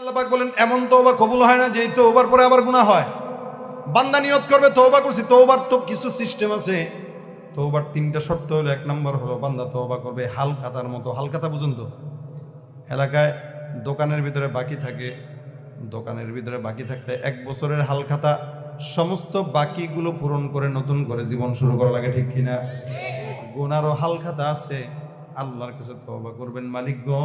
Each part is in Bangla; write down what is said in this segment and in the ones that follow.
আল্লাহ পাক বলেন, এমন তওবা কবুল হয় না যেই তওবার পরে আবার গুনাহ হয়। বান্দা নিয়ত করবে, তওবা করছি, তওবার তো কিছু সিস্টেম আছে। তওবার তিনটা শর্ত হলো, এক নম্বর হলো বান্দা তওবা করবে হালকাতার মতো। হালকাতা বুঝুন তো, এলাকায় দোকানের ভিতরে বাকি থাকে, দোকানের ভিতরে বাকি থাকলে এক বছরের হালখাতা সমস্ত বাকিগুলো পূরণ করে নতুন করে জীবন শুরু করা লাগে, ঠিক কিনা? গোনারও হালখাতা আছে, আল্লাহর কাছে তওবা করবেন মালিক গো।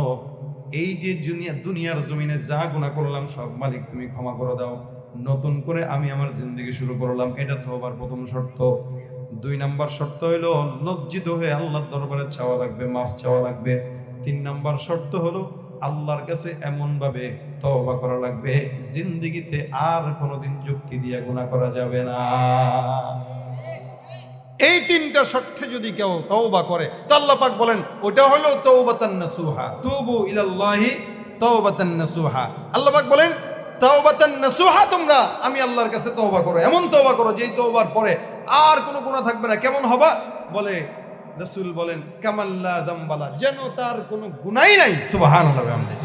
এই যে দুনিয়া, দুনিয়ার জমিনে যা গুনাহ করলাম, সব মালিক তুমি ক্ষমা করে দাও। নতুন করে আমি আমার জিন্দগি শুরু করলাম। এটা তওবার প্রথম শর্ত। দুই নাম্বার শর্ত হইল লজ্জিত হয়ে আল্লাহর দরবারে চাওয়া লাগবে, মাফ চাওয়া লাগবে। তিন নাম্বার শর্ত হলো, আল্লাহর কাছে এমন ভাবে তওবা করা লাগবে, জিন্দিগিতে আর কোনোদিন যুক্তি দিয়ে গুনাহ করা যাবে না। এই তিনটা শর্তে যদি কেউ তওবা করে, তো আল্লাহ পাক বলেন, ওটা হলো তওবাতান নাসুহা। তুবু ইলাল্লাহি তওবাতান নাসুহা। আল্লাহ পাক বলেন, তওবাতান নাসুহা তোমরা, আমি আল্লাহর কাছে তওবা করো। এমন তওবা করো, যেই তওবার পরে আর কোনো গুনাহ থাকবে না। কেমন হবা? বলে, রাসূল বলেন কামাল্লা দামবালা। যেন তার কোনো গুনাহই নাই। সুবহানাল্লাহ বিহামদি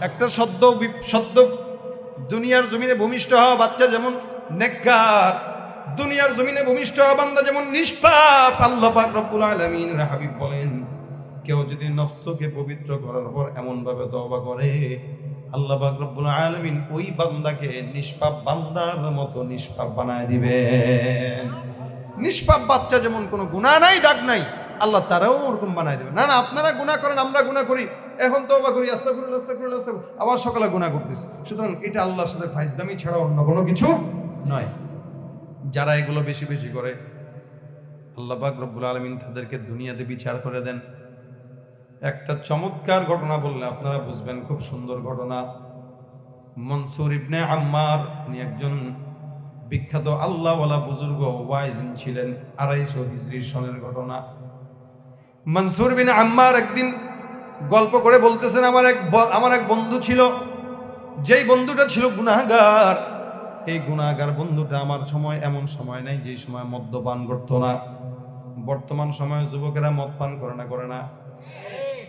একটা সদ্য সদ্য দুনিয়ার জমিনে ভূমিষ্ঠ হওয়া বাচ্চা যেমন নেককার দুনিয়ার জমিনে ভূমিষ্ঠ বান্দা যেমন নিষ্পাপ, আল্লাহ পাক রব্বুল আলামিন হাবিব বলেন, কেউ যদি নফসকে পবিত্র করার পর এমন ভাবে তওবা করে, আল্লাহ পাক রব্বুল আলামিন ওই বান্দাকে নিষ্পাপ বান্দার মতো নিষ্পাপ বানায় দিবেন। নিষ্পাপ বাচ্চা যেমন কোনো গুনাহ নাই, দাগ নাই, আল্লাহ তারাও ওরকম বানায় দেবে না না, আপনারা গুনাহ করেন, আমরা গুনাহ করি, এখন তো করি আস্তা করি আস্তা করি আস্তা আবার সকালে গুনাহ করতেছি। সুতরাং এটা আল্লাহর সাথে ফাইজদামি ছাড়া অন্য কোনো কিছু নয়। যারা এগুলো বেশি বেশি করে, আল্লাহ পাক রব্বুল আলমিন তাদেরকে দুনিয়াতে বিচার করে দেন। একটা চমৎকার ঘটনা বললে আপনারা বুঝবেন, খুব সুন্দর ঘটনা। মনসুর ইবনে আম্মার উনি একজন বিখ্যাত আল্লাহওয়ালা বুজুর্গ ওয়াইজিন ছিলেন, আড়াইশো হিজরির সনের ঘটনা। মনসুর বিন আম্মার একদিন গল্প করে বলতেছেন, আমার এক আমার এক বন্ধু ছিল, যেই বন্ধুটা ছিল গুনাহগার। এই গুনাহগার বন্ধুটা আমার সময় এমন সময় নাই যেই সময় মদ্যপান করতো না। বর্তমান সময়ে যুবকেরা মদ পান করে না করে না।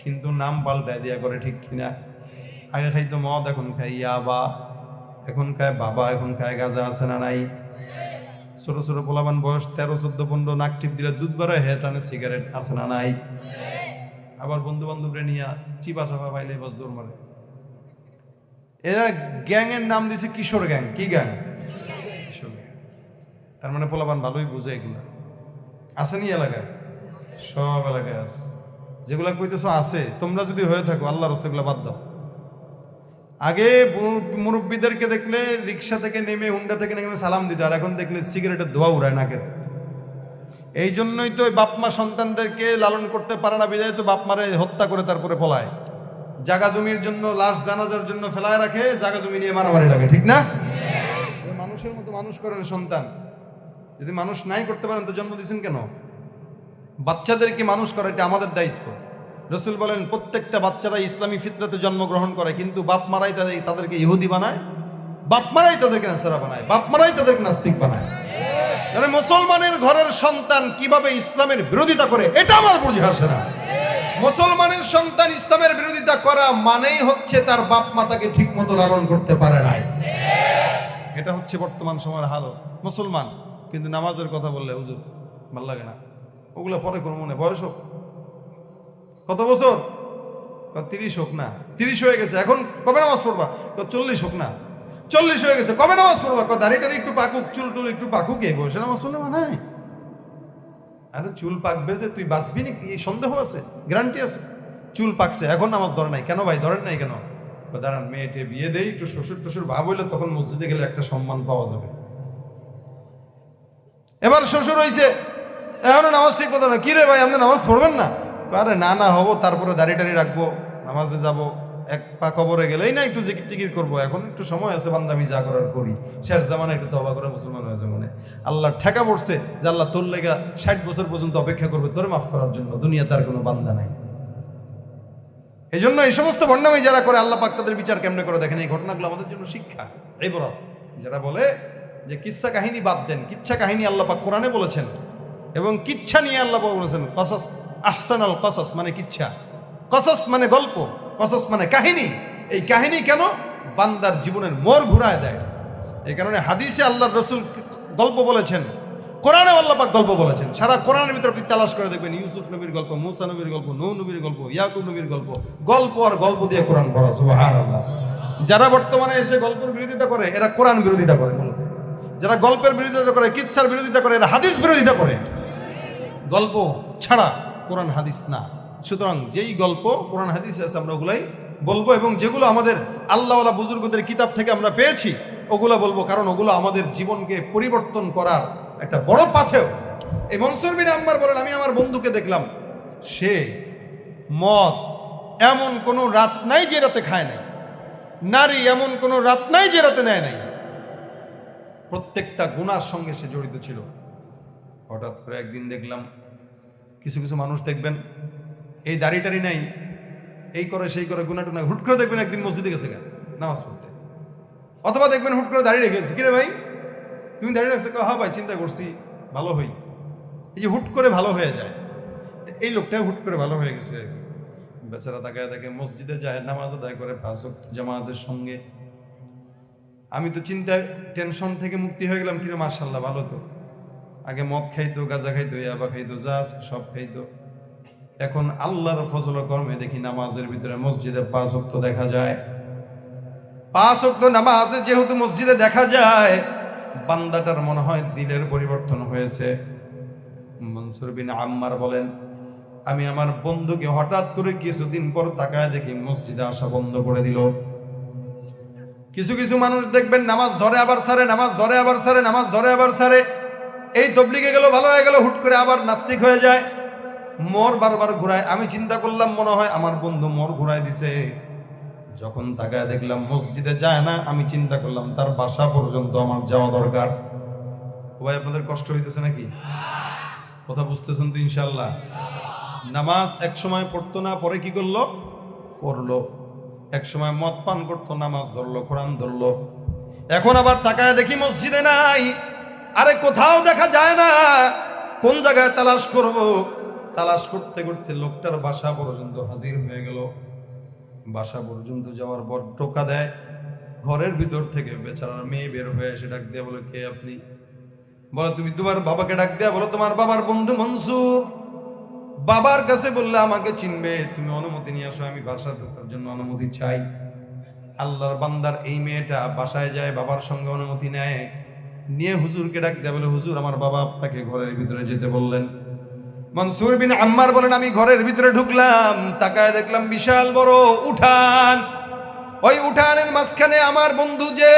কিন্তু নাম পাল্টায় দিয়া করে ঠিক কিনা। আগে খাইতো মদ, এখন খাই ইয়াবা, এখন খায় বাবা, এখন খায় গাজা আছে না নাই? ছোট ছোট পোলাবান বয়স তেরো, চোদ্দ, পনেরো, নাক টিপ দিলে দুধ বাড়ায়, হে টানে সিগারেট আছে না নাই? আবার বন্ধু বান্ধবরে নিয়ে চিপা চাপা পাইলে বাস দৌড় মারে। এরা গ্যাংয়ের নাম দিছে কিশোর গ্যাং। কি গ্যাং? কিশোর তার মানে পোলাপান ভালোই বুঝে এগুলা। আছে নি এলাকায়? সব এলাকায় আছে। যেগুলা কইতেছো আছে। তোমরা যদি হয়ে থাকো, আল্লাহ রসেগুলা বাদ দাও। আগে মুরব্বীদেরকে দেখলে রিক্সা থেকে নেমে, হুন্ডা থেকে নেমে সালাম দিতে। আর এখন দেখলে সিগারেটের ধোয়া উড়ায় নাকের। এই জন্যই তো বাপমা সন্তানদেরকে লালন করতে পারে না বিদায় তো বাপমারে হত্যা করে তারপরে পলায়। জাগা জমির জন্য, লাশ জানাজার জন্য ফেলায় রাখে, জাগা জমি নিয়ে মারামারি লাগে ঠিক না? মানুষের মতো মানুষ করেন সন্তান। যদি মানুষ নাই করতে পারেন, তো জন্ম দিয়েছেন কেন? বাচ্চাদেরকে মানুষ করা এটা আমাদের দায়িত্ব? রসুল বলেন, প্রত্যেকটা বাচ্চারা ইসলামী ফিতরাতে জন্মগ্রহণ করে, কিন্তু বাপ মারাই তাদের তাদেরকে ইহুদি বানায়, বাপ মারাই তাদেরকে নাসারা বানায়, বাপ মারাই তাদেরকে নাস্তিক বানায়। মানে মুসলমানের ঘরের সন্তান কীভাবে ইসলামের বিরোধিতা করে, এটা আমার বুঝে আসে না। মুসলমানের সন্তান ইসলামের বিরোধিতা করা মানেই হচ্ছে তার বাপ মাতাকে ঠিক মতো লালন করতে পারে নাই। এটা হচ্ছে বর্তমান সময়ের হালত। মুসলমান, কিন্তু নামাজের কথা বললে হুজুর ভালো লাগে না। ওগুলো পরে কোন মনে বয়স হোক। কত বছর? তিরিশ হোক না। তিরিশ হয়ে গেছে। এখন কবে নামাজ পড়বা? চল্লিশ হোক না। চল্লিশ হয়ে গেছে। কবে নামাজ পড়বা? দাড়ি টাড়ি একটু পাকুক, চুল টুল একটু পাকুক, এই বয়সে নামাজ পড়লে মানে আরে চুল পাকবে যে, তুই বাঁচবি নি? এই সন্দেহ আছে গ্যারান্টি আছে। চুল পাকছে, এখন নামাজ ধরে নাই। কেন ভাই, ধরেন নাই কেন? দাঁড়ান, মেয়েটে বিয়ে দেই, একটু শ্বশুর টশুর ভাব হইলে তখন মসজিদে গেলে একটা সম্মান পাওয়া যাবে। এবার শ্বশুর হয়েছে এখনও নামাজ ঠিক কথা না। কি রে ভাই, আপনি নামাজ পড়বেন না? আরে না না, হব, তারপরে দাড়ি টাড়ি রাখব, নামাজে যাব। এক পা কবরে গেলেই না একটু জিকির টিকির করব। এখন একটু সময় আছে বান্দামি যা করার করি। শেষ জামানা একটু তবা করে মুসলমান হয়েছে মনে আল্লাহ ঠেকা পড়ছে যে আল্লাহ তোর লেগা ষাট বছর পর্যন্ত অপেক্ষা করবে, তোর মাফ করার জন্য। দুনিয়া তার কোনো বান্দা নাই। এই জন্য এই সমস্ত বন্যামি যারা করে, আল্লাহ পাক তাদের বিচার কেমনে করে দেখেন? এই ঘটনাগুলো আমাদের জন্য শিক্ষা এই বড় যারা বলে যে কিচ্ছা কাহিনী বাদ দেন, কিচ্ছা কাহিনী আল্লাহ পাক কোরআনে বলেছেন এবং কিচ্ছা নিয়ে আল্লাহ বলেছেন, কসস আহসান আল কসস মানে কিচ্ছা। কসস মানে গল্প। কসস মানে কাহিনী। এই কাহিনী কেন? বান্দার জীবনের মোর ঘুরায় দেয়। এই কারণে হাদিসে আল্লাহর রসুল গল্প বলেছেন। কোরআনে আল্লাপাক গল্প বলেছেন। সারা কোরআনের ভিতরে আপনি তালাশ করে দেখবেন, ইউসুফ নবীর গল্প, মুসা নবীর গল্প নৌ নবীর গল্প, ইয়াকুব নবীর গল্প গল্প আর গল্প দিয়ে কোরআন পড়া যারা বর্তমানে এসে গল্পের বিরোধিতা করে, এরা কোরআন বিরোধিতা করে মূলত। যারা গল্পের বিরোধিতা করে, কিচ্ছার বিরোধিতা করে, এরা হাদিস বিরোধিতা করে। গল্প ছাড়া কোরআন হাদিস না। সুতরাং যেই গল্প কোরআন হাদিস আছে আমরা ওগুলাই বলব এবং যেগুলো আমাদের আল্লাহওয়ালা বুজুর্গদের কিতাব থেকে আমরা পেয়েছি, ওগুলো বলব। কারণ ওগুলো আমাদের জীবনকে পরিবর্তন করার একটা বড় পাথেও। এই মনসুর বিন আম্বার বলেন, আমি আমার বন্ধুকে দেখলাম, সে মদ এমন কোনো রাত নাই যে রাতে খায় নাই, নারী এমন কোনো রাত নাই যে রাতে নেয় নাই। প্রত্যেকটা গুণার সঙ্গে সে জড়িত ছিল। হঠাৎ করে একদিন দেখলাম, কিছু কিছু মানুষ দেখবেন এই দাড়ি টাড়ি নাই। এই করে, সেই করে গুণা টুনা হুট করে দেখবেন একদিন মসজিদে গেছে গা, নামাজ পড়তে। অথবা দেখবেন হুট করে দাঁড়িয়ে রেখেছে। কিরে ভাই, তুমি দাঁড়িয়ে রাখছো হ্যাঁ ভাই, চিন্তা করছি, ভালো হই। এই যে হুট করে ভালো হয়ে যায়। এই লোকটাও হুট করে ভালো হয়ে গেছে। বেচারা তাকায় দেখে মসজিদে যায়, নামাজ আদায় করে ওয়াক্ত জামাতের সঙ্গে। আমি তো চিন্তায় টেনশন থেকে মুক্তি হয়ে গেলাম। কিরে মার্শাল্লাহ ভালো তো। আগে মদ খাইতো, গাঁজা খাইতো, ইয়াবা খাইতো, যা সব খাইতো। এখন আল্লাহর ফজল কর্মে দেখি নামাজের ভিতরে মসজিদে পাঁচ ওয়াক্ত দেখা যায়। পাঁচ ওয়াক্ত নামাজে যেহেতু মসজিদে দেখা যায়, বান্দাটার মনে হয় দিলের পরিবর্তন হয়েছে। মনসুর বিন আম্মার বলেন, আমি আমার বন্ধুকে হঠাৎ করে কিছুদিন পর তাকায় দেখি মসজিদে আসা বন্ধ করে দিল। কিছু কিছু মানুষ দেখবেন নামাজ ধরে আবার সারে, নামাজ ধরে আবার সারে, নামাজ ধরে আবার সারে। এই তবলিগে গেল, ভালো হয়ে গেল, হুট করে আবার নাস্তিক হয়ে যায়। মর বারবার ঘুরায়, আমি চিন্তা করলাম, মনে হয় আমার বন্ধু মর ঘুরায় দিছে। যখন তাকায় দেখলাম মসজিদে যায় না, আমি চিন্তা করলাম, তার বাসা পর্যন্ত আমার যাওয়া দরকার। ভাই, আপনাদের কষ্ট হইতেছে নাকি? কথা বুঝতেছেন তো ইনশাল্লাহ নামাজ এক সময় পড়তো না, পরে কি করল? পড়ল। এক সময় মদ পান করতো, নামাজ ধরলো, কোরআন ধরলো। এখন আবার তাকায় দেখি মসজিদে নাই। আরে কোথাও দেখা যায় না। কোন জায়গায় তালাশ করব? তালাশ করতে করতে লোকটার বাসা পর্যন্ত হাজির হয়ে গেল। বাসা পর্যন্ত যাওয়ার পর টোকা দেয়, ঘরের ভিতর থেকে বেচারার মেয়ে বের হয়ে এসে ডাক দিয়ে বলে, কে আপনি? বলো, তুমি তোমার বাবাকে ডাক দেয়া বলো, তোমার বাবার বন্ধু মনসুর। বাবার কাছে বললে আমাকে চিনবে, তুমি অনুমতি নিয়ে আসো, আমি বাসা ঢোকার জন্য অনুমতি চাই। আল্লাহর বান্দার এই মেয়েটা বাসায় যায়, বাবার সঙ্গে অনুমতি নেয়। নিয়ে হুজুরকে ডাক দেয় বলে, হুজুর, আমার বাবা আপনাকে ঘরের ভিতরে যেতে বললেন। মনসুর বিন আম্মার বলেন, আমি ঘরের ভিতরে ঢুকলাম, তাকায় দেখলাম বিশাল বড় উঠান। ওই উঠানের মাঝখানে আমার বন্ধু যে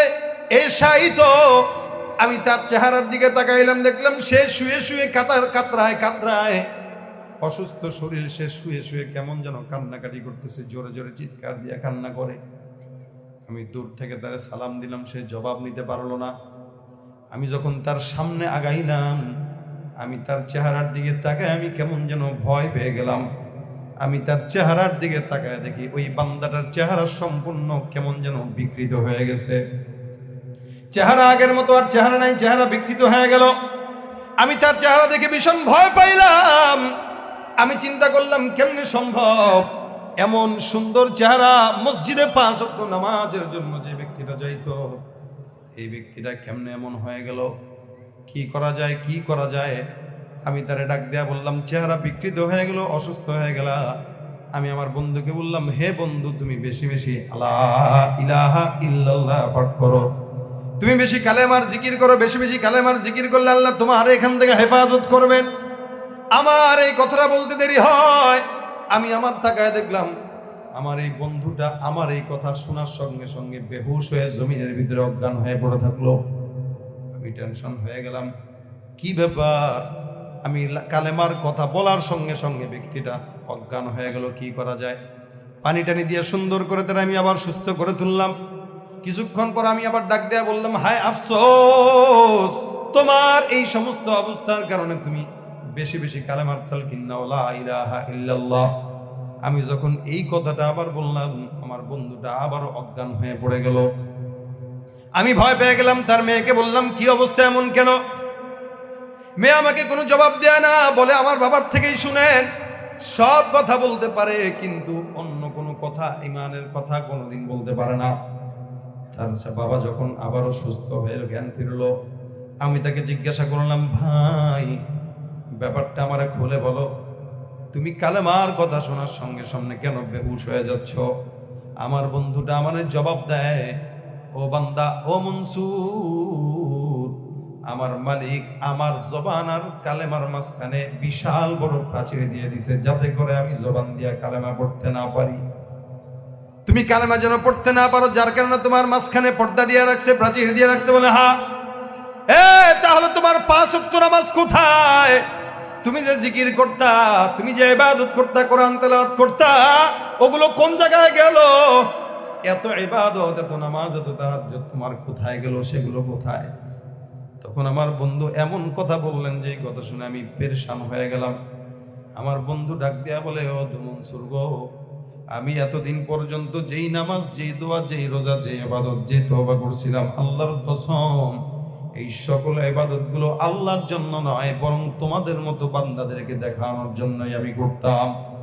এ শায়িত আমি তার চেহারার দিকে তাকাইলাম, দেখলাম সে শুয়ে শুয়ে কাতার, কাতরায় কাতরায়। অসুস্থ শরীর সে শুয়ে শুয়ে কেমন যেন কান্নাকাটি করতেছে, জোরে জোরে চিৎকার দিয়ে কান্না করে। আমি দূর থেকে তারে সালাম দিলাম, সে জবাব নিতে পারল না। আমি যখন তার সামনে আগাইলাম আমি তার চেহারার দিকে তাকায় আমি কেমন যেন ভয় পেয়ে গেলাম। আমি তার চেহারার দিকে তাকায় দেখি ওই বান্দাটার চেহারা সম্পূর্ণ কেমন যেন বিকৃত হয়ে গেছে। চেহারা আগের মতো আর চেহারা নাই, চেহারা বিকৃত হয়ে গেল। আমি তার চেহারা দেখে ভীষণ ভয় পাইলাম। আমি চিন্তা করলাম, কেমনে সম্ভব? এমন সুন্দর চেহারা মসজিদে পাঁচ নামাজের জন্য যে ব্যক্তিটা যাইতো, এই ব্যক্তিটা কেমনে এমন হয়ে গেল? কি করা যায়, কি করা যায়? আমি তারে ডাক দেয়া বললাম, চেহারা বিকৃত হয়ে গেল, অসুস্থ হয়ে গেল। আমি আমার বন্ধুকে বললাম, হে বন্ধু, তুমি বেশি বেশি আল্লাহ ইলাহা ইল্লাল্লাহ পাঠ করো। তুমি বেশি কালেমার জিকির করো, বেশি বেশি কালেমার জিকির করলে আল্লাহ তোমার এখান থেকে হেফাজত করবেন। আমার এই কথাটা বলতে দেরি হয়। আমি আমার তাকায় দেখলাম, আমার এই বন্ধুটা আমার এই কথা শোনার সঙ্গে সঙ্গে বেহুশ হয়ে জমিনের ভিতরে অজ্ঞান হয়ে পড়ে থাকল। টেনশন হয়ে গেলাম। কি ব্যাপার? আমি কালেমার কথা বলার সঙ্গে সঙ্গে ব্যক্তিটা অজ্ঞান হয়ে গেল, কি করা যায়? পানি টানি দিয়ে সুন্দর করে তারা আমি আবার সুস্থ করে তুললাম। কিছুক্ষণ পর আমি আবার ডাক দেয়া বললাম, হায় আফসোস! তোমার এই সমস্ত অবস্থার কারণে তুমি বেশি বেশি কালেমার তালকিন নাও, লা ইলাহা ইল্লাল্লাহ। আমি যখন এই কথাটা আবার বললাম, আমার বন্ধুটা আবারও অজ্ঞান হয়ে পড়ে গেল। আমি ভয় পেয়ে গেলাম, তার মেয়েকে বললাম, কি অবস্থা এমন কেন? মেয়ে আমাকে কোনো জবাব দেয় না, বলে, আমার বাবার থেকেই শুনেন, সব কথা বলতে পারে, কিন্তু অন্য কোনো কথা, ইমানের কথা কোনোদিন বলতে পারে না। তার বাবা যখন আবারও সুস্থ হয়ে জ্ঞান ফিরল, আমি তাকে জিজ্ঞাসা করলাম, ভাই, ব্যাপারটা আমারে খুলে বলো। তুমি কালে কালেমার কথা শোনার সঙ্গে সঙ্গে কেন বেহুশ হয়ে যাচ্ছ? আমার বন্ধুটা আমার জবাব দেয় ও বান্দা, ও মনসুর, আমার মালিক আমার জবান আর কালেমার মাঝখানে বিশাল বড় প্রাচীর দিয়ে দিছে, যাতে করে আমি জবান দিয়া কালেমা পড়তে না পারি। তুমি কালেমা যেন পড়তে না পারো, যার কারণে তোমার মাঝখানে পর্দা দিয়ে রাখছে, প্রাচীর দিয়ে রাখছে, বলে, হা, এ, তাহলে তোমার পাঁচ ওয়াক্ত নামাজ কোথায়? তুমি যে জিকির করতা, তুমি যে ইবাদত করতা, কোরআন তেলাওয়াত করতা, ওগুলো কোন জায়গায় গেল? এত ইবাদত, এত নামাজ, এত তাহাজ্জুদ, তোমার কোথায় গেল, সেগুলো কোথায়? তখন আমার বন্ধু এমন কথা বললেন যে কথা শুনে আমি পেরেশান হয়ে গেলাম। আমার বন্ধু ডাক দিয়া বলে, ও মনসুর গো, আমি এতদিন পর্যন্ত যেই নামাজ, যেই দোয়া, যেই রোজা, যেই ইবাদত যে তওবা করছিলাম, আল্লাহর কসম, এই সকল ইবাদতগুলো আল্লাহর জন্য নয়, বরং তোমাদের মতো বান্দাদেরকে দেখানোর জন্যই আমি করতাম।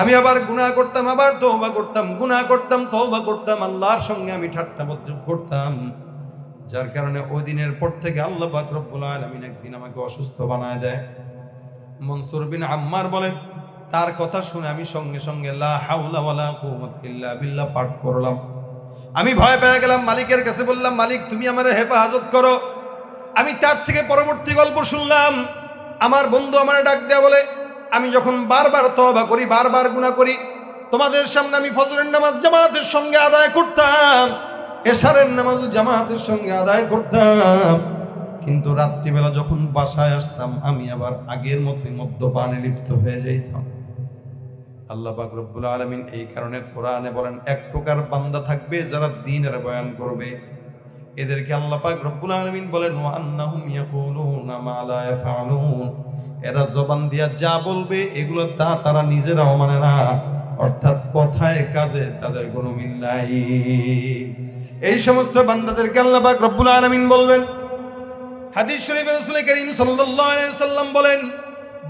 আমি আবার গুনাহ করতাম, আবার তওবা করতাম, গুনাহ করতাম, তওবা করতাম, আল্লাহর সঙ্গে আমি ঠাট্টা মতলব করতাম। যার কারণে ওই দিনের পর থেকে আল্লাহ পাক রব্বুল আলামিন একদিন আমাকে অসুস্থ বানায় দেয়। মনসুর বিন আম্মার বলেন, তার কথা শুনে আমি সঙ্গে সঙ্গে বিল্লাহ পাঠ করলাম। আমি ভয় পেয়ে গেলাম, মালিকের কাছে বললাম, মালিক, তুমি আমার হেফাজত করো। আমি তার থেকে পরবর্তী গল্প শুনলাম। আমার বন্ধু আমার ডাক দেয়া বলে আমি যখন বারবার তওবা করি, বারবার গুনাহ করি, তোমাদের সামনে আমি ফজরের নামাজ জামাতের সঙ্গে আদায় করতাম, এশারের নামাজ জামাতের সঙ্গে আদায় করতাম। কিন্তু রাত্রিবেলা যখন বাসায় আসতাম, আমি আবার আগের মতোই মদ্যপানে লিপ্ত হয়ে যাইতাম। আল্লাহ পাক রব্বুল আলামিন এই কারণে কোরআনে বলেন, এক প্রকার বান্দা থাকবে যারা দ্বীনের বয়ান করবে। এদেরকে আল্লাহ পাক রব্বুল আলামিন বলেন আন্নাহুম ইয়াকুলুনা মা লা এরা জবান দিয়া যা বলবে, এগুলো তা তারা নিজেরাও মানে না। অর্থাৎ কথায় কাজে তাদের কোনো মিল নাই। এই সমস্ত বান্দাদেরকে আল্লাহ পাক রব্বুল আলামিন বলবেন, হাদিস শরীফে রাসূল করিম সাল্লাম বলেন,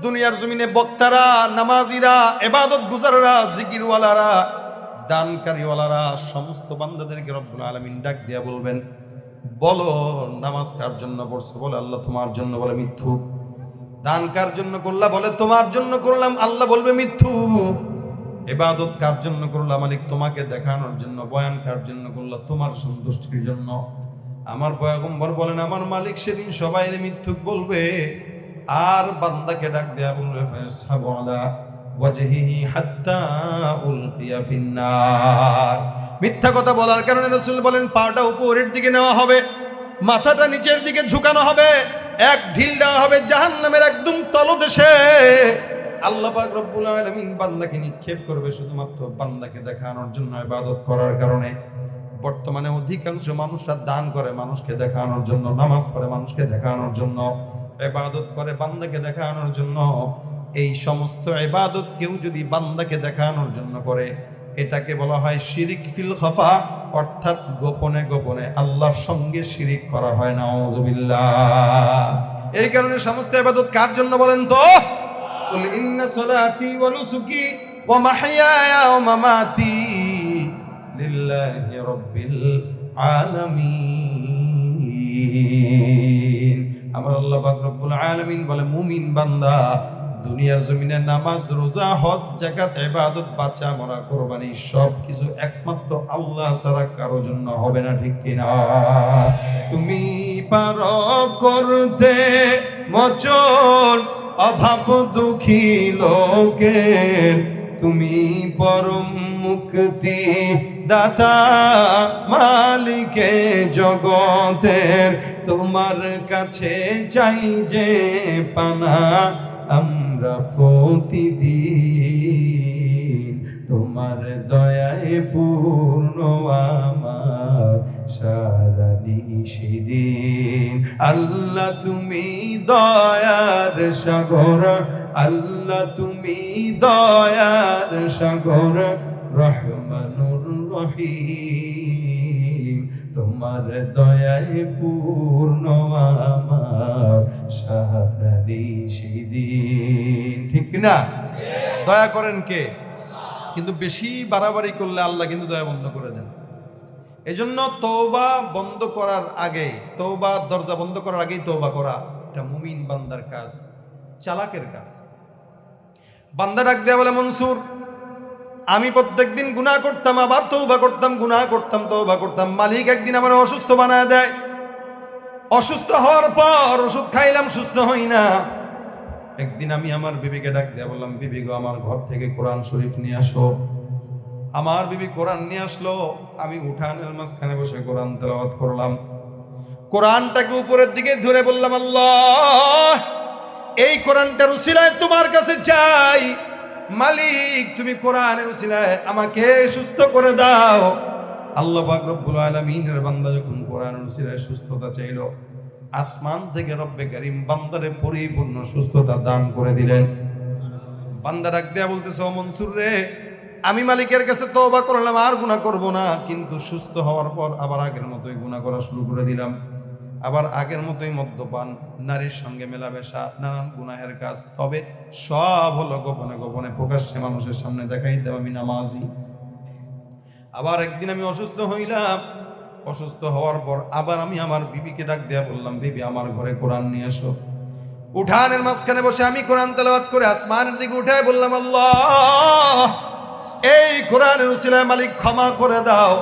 দুনিয়ার জমিনে বক্তারা, নামাজিরা এবাদত গুজাররা, জিকিরওয়ালারা, দানকারীওয়ালারা, সমস্ত বান্দাদেরকে রব্বুল আলামিন ডাক দিয়া বলবেন বলো, নামাজ কার জন্য পড়ছো? বলে, আল্লাহ তোমার জন্য বলে মিথ্যু। দান কার জন্য করলা? বলে, তোমার জন্য করলাম, আল্লাহ বলবে মিথ্যু। এবাদত কার জন্য করলাম মালিক? তোমাকে দেখানোর জন্য, বয়ান কার জন্য করলা? তোমার সন্তুষ্টির জন্য। আমার পয়গম্বর বলেন, আমার মালিক সেদিন সবাই মিথ্যুক বলবে, আর বান্দাকে ডাক দেয়া বলবে ফায়াসহাবু ওয়াজহিহি হাত্তা উলকিয়া ফিন্নার। মিথ্যা কথা বলার কারণে রাসূল বলেন, পাটা উপরের দিকে নেওয়া হবে, মাথাটা নিচের দিকে ঝুকানো হবে, এক ঢিল দেওয়া হবে জাহান্নামের একদম তলদেশে। আল্লাহ পাক রব্বুল আলামিন বান্দাকে নিক্ষেপ করবে শুধুমাত্র বান্দাকে দেখানোর জন্য ইবাদত করার কারণে। বর্তমানে অধিকাংশ মানুষরা দান করে মানুষকে দেখানোর জন্য, নামাজ পড়ে মানুষকে দেখানোর জন্য, ইবাদত করে বান্দাকে দেখানোর জন্য। এই সমস্ত এবাদত কেউ যদি বান্দাকে দেখানোর জন্য করে, এটাকে বলা হয় শিরিক ফিল খফা, অর্থাৎ গোপনে গোপনে আল্লাহর সঙ্গে শিরিক করা হয় না ওজুবিল্লা এই কারণে সমস্ত এবাদত কার জন্য বলেন তো? আমার আল্লাহ পাক আলমিন বলে, মুমিন বান্দা দুনিয়ার জমিনে নামাজ, রোজা, হজ জাকাত ইবাদত, বাচ্চা, মরা, কোরবানি সব কিছু একমাত্র আল্লাহ ছাড়া কারও জন্য হবে না, ঠিক কিনা তুমি পার করতে মচন অভাব দুঃখী লোকের। তুমি পরম মুক্তি দাতা মালিকে জগতের। তোমার কাছে চাই যে পানা আমরা প্রতিদিন তোমার দয়ায় পূর্ণ আমার সারা নিষিদিন আল্লাহ তুমি দয়ার সাগর, আল্লাহ তুমি দয়ার সাগর, রহমানুর রহিম। তোমার দয়ায় পূর্ণ আমার সারা নিষিদিন ঠিক না দয়া করেন কে? কিন্তু বেশি বাড়াবাড়ি করলে আল্লাহ কিন্তু দয়া বন্ধ করে দেন। এজন্য তৌবা বন্ধ করার আগে তৌবা দরজা বন্ধ করার আগেই তৌবা করা এটা মুমিন বান্দার কাজ, চালাকের কাজ। বান্দা ডাক দেয়া বলে, মনসুর আমি প্রত্যেকদিন গুনাহ করতাম, আবার তৌবা করতাম, গুনাহ করতাম তৌবা করতাম। মালিক একদিন আমার অসুস্থ বানায় দেয়। অসুস্থ হওয়ার পর ওষুধ খাইলাম, সুস্থ হই না। একদিন আমি আমার বিবিকে ডাক দেয়া বললাম, বিবি গো, আমার ঘর থেকে কোরআন শরীফ নিয়ে আসো। আমার বিবি কোরআন নিয়ে আসলো। আমি উঠানের মাঝখানে বসে কোরআন তেলাওয়াত করলাম। কোরআনটাকে উপরের দিকে ধরে বললাম, আল্লাহ, এই কোরআনটার উসিলায় তোমার কাছে চাই মালিক, তুমি কোরআনের উসিলায় আমাকে সুস্থ করে দাও। আল্লাহ পাক রব্বুল আলামিনের বান্দা যখন কোরআনের উসিলায় সুস্থতা চাইলো, আসমান থেকে রব্বে করিম বান্দারে পরিপূর্ণ সুস্থতা দান করে দিলেন। বান্দা ডাক দেয়া বলতেছে, ও মনসুর রে, আমি মালিকের কাছে তওবা করলাম, আর গুনাহ করব না। কিন্তু সুস্থ হওয়ার পর আবার আগের মতোই গুনাহ করা শুরু করে দিলাম। আবার আগের মতোই মদ্যপান, নারীর সঙ্গে মেলামেশা, নানান গুনাহের কাজ। তবে সব হলো গোপনে গোপনে, প্রকাশ্যে মানুষের সামনে দেখাই দেব আমি নামাজি আবার একদিন আমি অসুস্থ হইলাম। অসুস্থ হওয়ার পর আবার আমি আমার বিবিকে ডাক দেয়া বললাম, বিবি, আমার ঘরে কোরআন নিয়ে এসো। উঠানের মাঝখানে বসে আমি কোরআন তেলাওয়াত করে আসমানের দিকে উঠায় বললাম, আল্লাহ, এই কোরআনের উসিলায় মালিক ক্ষমা করে দাও।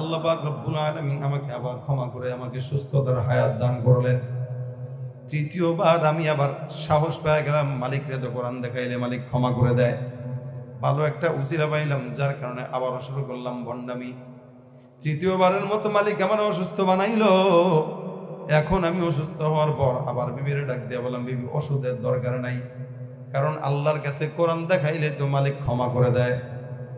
আল্লাহ পাক রব্বুল আলামিন আমাকে আবার ক্ষমা করে আমাকে সুস্থতার হায়াত দান করলেন। তৃতীয়বার আমি আবার সাহস পেয়ে গেলাম মালিক রে তো কোরআন দেখাইলে মালিক ক্ষমা করে দেয়। ভালো একটা উসিলা পাইলাম, যার কারণে আবার শুরু করলাম ভণ্ডামি। তৃতীয়বারের মতো মালিক আমার অসুস্থ বানাইলো। এখন আমি অসুস্থ হওয়ার পর আবার বিবিরে ডাক দিয়ে বললাম, বিবি, ওষুধের দরকার নাই। কারণ আল্লাহর কাছে কোরআন দেখাইলে তো মালিক ক্ষমা করে দেয়।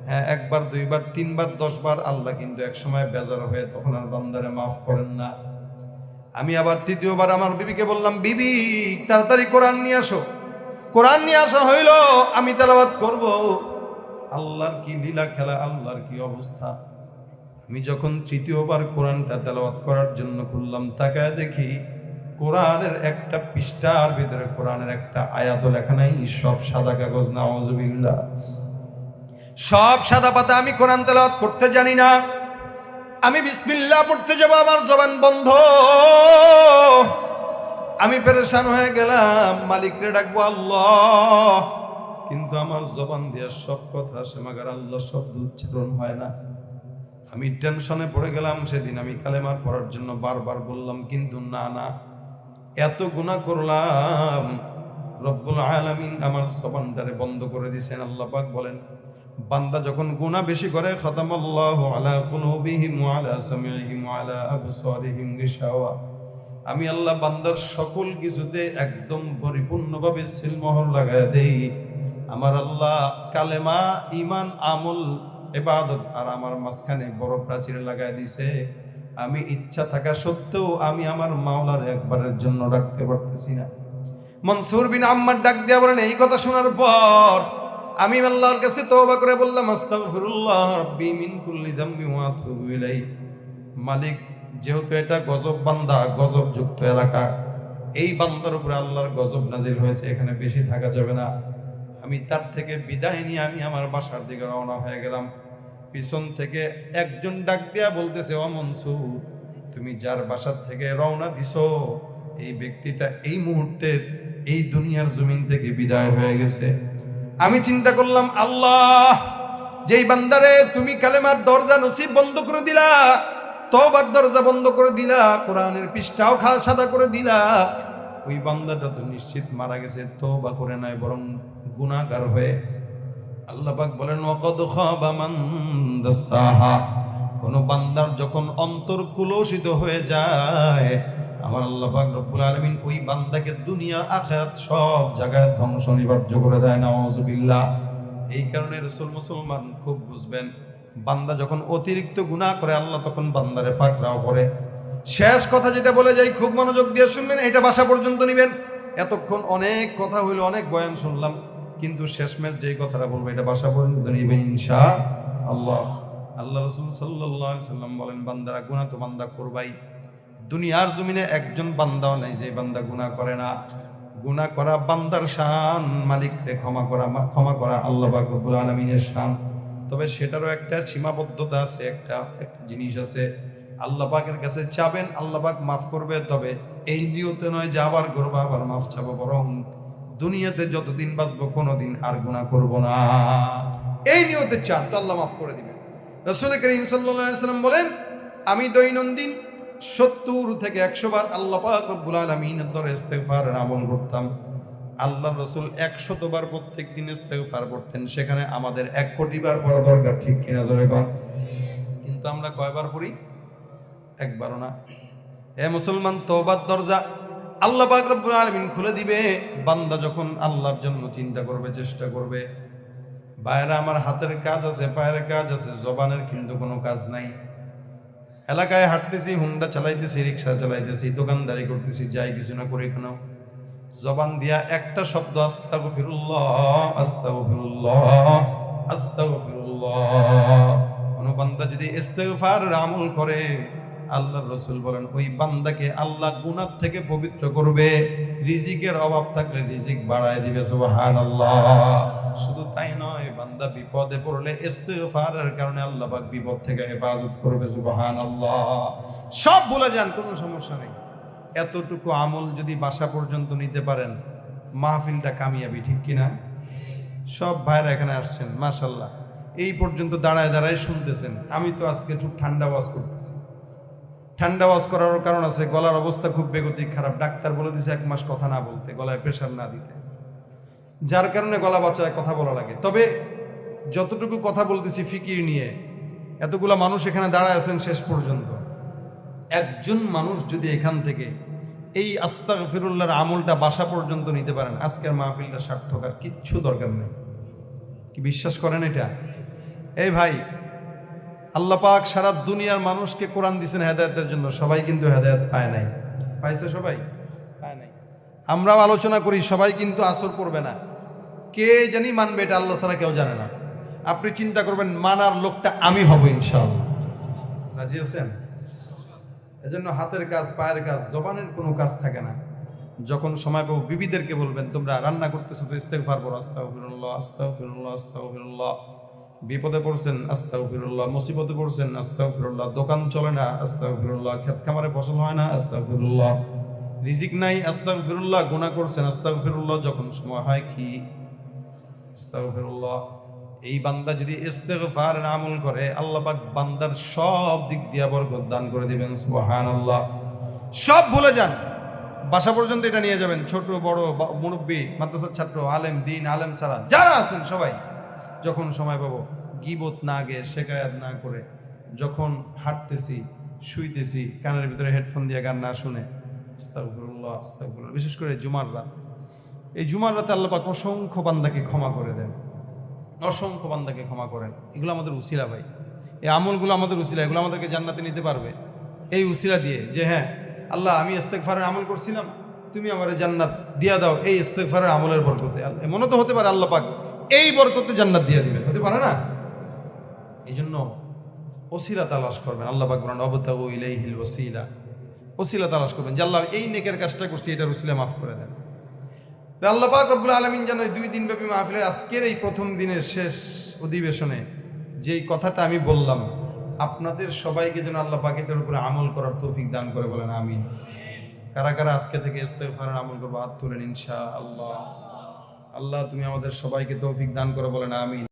একবার, দুইবার, তিনবার, দশবার আল্লাহ কিন্তু এক সময় বেজার হয়ে তখন আর বান্দারে মাফ করেন না। আমি আবার তৃতীয়বার আমার বিবিকে বললাম, বিবি, তাড়াতাড়ি কোরআন নিয়ে আসো। কোরআন নিয়ে আসা হইল, আমি তেলাওয়াত করব। আল্লাহর কি লীলা খেলা, আল্লাহর কি অবস্থা? আমি যখন তৃতীয়বার কোরআনটা তেলাওয়াত করার জন্য খুললাম, তাকায় দেখি কোরআনের একটা পৃষ্ঠার ভিতরে কোরআনের একটা আয়াত লেখা নাই, সব সাদা কাগজ না অজবিল্লা সব সাদা পাতা আমি কোরআন তেলাওয়াত করতে জানি না। আমি বিসমিল্লা পড়তে যাব, আমার জবান বন্ধ। আমি পেরেশান হয়ে গেলাম, মালিকরে ডাকবো আল্লাহ। কিন্তু আমার জবান দিয়ে সব কথা সে মাগার আল্লাহ শব্দ উচ্চারণ হয় না। আমি টেনশনে পড়ে গেলাম, সেদিন আমি কালেমার পড়ার জন্য বারবার বললাম, কিন্তু না না, এত গুণা করলাম। রব্বুল আলামিন আমার জবানটারে বন্ধ করে দিয়েছেন আল্লাহ পাক বলেন বান্দা যখন গুনাহ বেশি করে আমি আল্লাহ বান্দার সকল কিছুতে একদম পরিপূর্ণভাবে সিলমোহর লাগায় দেই। আমার আল্লাহ কালেমা ইমান আমল এবাদত আর আমার মাঝখানে বড় প্রাচীর লাগায় দিছে। আমি ইচ্ছা থাকা সত্ত্বেও আমি আমার মাওলার একবারের জন্য ডাকতে পারতেছি না। মনসুর বিন আম্মার ডাক দিয়া বলেন, এই কথা শোনার পর আমি আল্লাহর কাছে তওবা করে বললাম, আস্তাগফিরুল্লাহ রাব্বি মিন কুল্লি যামবি ওয়া আতুবু ইলাই মালিক, যেহেতু এটা গজব বান্দা গজব যুক্ত এলাকা, এই বান্দার উপরে আল্লাহর গজব নাজিল হয়েছে, এখানে বেশি থাকা যাবে না। আমি তার থেকে বিদায় নিয়ে আমি আমার বাসার দিকে রওনা হয়ে গেলাম। পিছন থেকে একজন ডাক দিয়া বলতেছে, ও মনসুর, তুমি যার বাসার থেকে রওনা দিছো, এই ব্যক্তিটা এই মুহূর্তে এই দুনিয়ার জমিন থেকে বিদায় হয়ে গেছে। আমি চিন্তা করলাম, আল্লাহ, যেই বান্দারে তুমি কালেমার দরজা নসিব বন্ধ করে দিলা তবার দরজা বন্ধ করে দিলা, কোরআনের পৃষ্ঠাও খা সাদা করে দিলা, ওই বান্দাটা তো নিশ্চিত মারা গেছে, তওবা করে নাই, বরং গুনাহগার হয়ে আল্লাহ পাক বলেন কোন বান্দার যখন অন্তর কুলসিত হয়ে যায় আমার আল্লাহ পাক রব্বুল আলামিন ওই বান্দাকে দুনিয়া, আখিরাত সব জায়গায় ধ্বংস নিবার্য করে দেয়, নাউজুবিল্লাহ। এই কারণে রসুল মুসলমান খুব বুঝবেন, বান্দা যখন অতিরিক্ত গুনাহ করে, আল্লাহ তখন বান্দারে পাকড়াও করে। শেষ কথা যেটা বলে যাই, খুব মনোযোগ দিয়ে শুনবেন, এটা বাসা পর্যন্ত নেবেন। এতক্ষণ অনেক কথা হইল, অনেক বয়ান শুনলাম, কিন্তু শেষমেশ যেই কথাটা বলব, এটা বাসা পর্যন্ত নিবেন ইনশা আল্লাহ আল্লাহ রসুল সাল্লাহ সাল্লাম বলেন, বান্দারা গুণা তো বান্দা করবাই। দুনিয়ার জমিনে একজন বান্দাও নাই যে বান্দা গুনাহ করে না। গুনাহ করা বান্দার শান, মালিককে ক্ষমা করা ক্ষমা করা আল্লাহ পাক রব্বুল আলামিনের শান। তবে সেটারও একটা সীমাবদ্ধতা আছে, একটা একটা জিনিস আছে। আল্লাহ পাকের কাছে চাবেন, আল্লাহ পাক মাফ করবে। তবে এই নিয়তে নয় যে আবার করব, আবার মাফ চাবো, বরং দুনিয়াতে যতদিন বাঁচবো কোনোদিন আর গুণা করব না। এই নিয়তে চান, তো আল্লাহ মাফ করে দিবেন। রসুল করিম সাল্লাম বলেন, আমি দৈনন্দিন সত্তর থেকে একশো বার আল্লাহ পাক আলমিনের দরে ইস্তেগফার আমল করতাম। আল্লাহ রসুল একশত বার প্রত্যেক দিন ইস্তেগফার করতেন। সেখানে আমাদের এক কোটি বার পড়া দরকার, ঠিক কিনা জোরে কন? কিন্তু আমরা কয়বার পড়ি? একবারও না। এ মুসলমান তোবার দরজা আল্লাহ পাক আলামিন খুলে দিবে। বান্দা যখন আল্লাহর জন্য চিন্তা করবে, চেষ্টা করবে বাইরে আমার হাতের কাজ আছে, পায়ের কাজ আছে, জবানের কিন্তু কোনো কাজ নাই। এলাকায় হাঁটতেছি, হুন্ডা চালাইতেছি, রিক্সা চালাইতেছি, দোকানদারি করতেছি, যাই কিছু না করে কেন জবান দিয়া একটা শব্দ, আস্তাগফিরুল্লাহ আস্তাগফিরুল্লাহ আস্তাগফিরুল্লাহ। কোন বান্দা যদি আমল করে, আল্লাহর রসুল বলেন, ওই বান্দাকে আল্লাহ গুনাহ থেকে পবিত্র করবে। রিজিকের অভাব থাকলে রিজিক বাড়ায় দিবে, সুবহানাল্লাহ। শুধু তাই নয়, বান্দা বিপদে পড়লে ইস্তেগফারের কারণে আল্লাহ পাক বিপদ থেকে হেফাজত করবে, সুবহানাল্লাহ। সব ভুলে যান, কোনো সমস্যা নেই। এতটুকু আমল যদি বাসা পর্যন্ত নিতে পারেন, মাহফিলটা কামিয়াবি, ঠিক কিনা? সব ভাইরা এখানে আসছেন মাশাল্লাহ এই পর্যন্ত দাঁড়ায় দাঁড়ায় শুনতেছেন। আমি তো আজকে খুব ঠান্ডা ওয়াজ করতেছি। ঠান্ডা ওয়াজ করার কারণ আছে, গলার অবস্থা খুব বেগতিক খারাপ। ডাক্তার বলে দিছে এক মাস কথা না বলতে, গলায় প্রেশার না দিতে। যার কারণে গলা বাঁচায়, কথা বলা লাগে। তবে যতটুকু কথা বলতেছি ফিকির নিয়ে, এতগুলা মানুষ এখানে দাঁড়ায় আছেন শেষ পর্যন্ত। একজন মানুষ যদি এখান থেকে এই আস্তাক ফিরুল্লাহর আমলটা বাসা পর্যন্ত নিতে পারেন, আজকের মাহফিলটা সার্থক আর কিচ্ছু দরকার নেই। কি বিশ্বাস করেন এটা? এই ভাই, আল্লাহ পাক সারা দুনিয়ার মানুষকে কোরআন দিয়েছেন হেদায়তের জন্য, সবাই কিন্তু হেদায়ত পায় নাই। পাইছে সবাই? পায় নাই। আমরাও আলোচনা করি, সবাই কিন্তু আসর পড়বে না। কে জানি মানবে এটা আল্লাহ ছাড়া কেউ জানে না। আপনি চিন্তা করবেন, মানার লোকটা আমি হব ইনশাআল্লাহ। রাজি আছেন? এজন্য হাতের কাজ, পায়ের কাজ, জবানের কোনো কাজ থাকে না। যখন সময় পাবো বিবিদেরকে বলবেন, তোমরা রান্না করতেছো তো ইস্তেগফার করো আস্তাগফিরুল্লাহ আস্তাগফিরুল্লাহ আস্তাগফিরুল্লাহ। বিপদে পড়ছেন, আস্তাগফিরুল্লাহ। মুসিবতে পড়ছেন, আস্তাগফিরুল্লাহ। দোকান চলে না, আস্তাগফিরুল্লাহ। ক্ষেত খামারে ফসল হয় না, আস্তাগফিরুল্লাহ। রিজিক নাই, আস্তাগফিরুল্লাহ। গুণা করছেন, আস্তাগফিরুল্লাহ। যখন সময় হয়, কি এই বান্দা যদি ইস্তেগফার আমল করে আল্লাহ পাক বান্দার সব দিক দিয়া বরকত দান করে দিবেন, সুবহানাল্লাহ। সব ভুলে যান। বাসা পর্যন্ত এটা নিয়ে যাবেন। ছোট, বড় মুরব্বী, মাদ্রাসার ছাত্র, আলেম, দিন, আলেম সারা যারা আছেন সবাই, যখন সময় পাবো, গিবত না গে শেখায়াত না করে, যখন হাঁটতেছি, শুইতেছি, কানের ভিতরে হেডফোন দিয়ে গান না শুনে, আস্তাগফিরুল্লাহ আস্তাগফিরুল্লাহ, বিশেষ করে জুমার রাত। এই জুমার রাতে আল্লাহ পাক অসংখ্য বান্দাকে ক্ষমা করে দেন। অসংখ্য বান্দাকে ক্ষমা করেন। এগুলো আমাদের উসিলা ভাই। এই আমলগুলো আমাদের উসিলা, এগুলো আমাদেরকে জান্নাতে নিতে পারবে। এই উসিলা দিয়ে যে হ্যাঁ আল্লাহ, আমি ইস্তেকফারের আমল করছিলাম, তুমি আমার জান্নাত দিয়া দাও এই ইস্তেকফারের আমলের বরকতে। আল্লাহ এমনও তো হতে পারে আল্লাহ পাক এই বরকতে জান্নাত দিয়ে দিবেন। হতে পারে না? এই জন্য ওসিলা তালাশ করবেন। আল্লাহ পাক বলেন অবতাবু ইলাইহিল ওসিলা। ওসিলা তালাশ করবেন যে, আল্লাহ, এই নেকের কাজটা করছি, এটার উসিলা মাফ করে দেন। আল্লাহ পাক রব্বুল আলমিন যেন দুই দিন ব্যাপী মাহফিলের আজকের এই প্রথম দিনের শেষ অধিবেশনে যেই কথাটা আমি বললাম, আপনাদের সবাইকে যেন আল্লাহ পাক এটার উপরে আমল করার তৌফিক দান করে বলেন, আমিন। কারা কারা আজকে থেকে ইস্তেগফারের আমল করব, হাত তুলেন ইনশা আল্লাহ আল্লাহ, তুমি আমাদের সবাইকে তৌফিক দান করে বলেন, আমিন।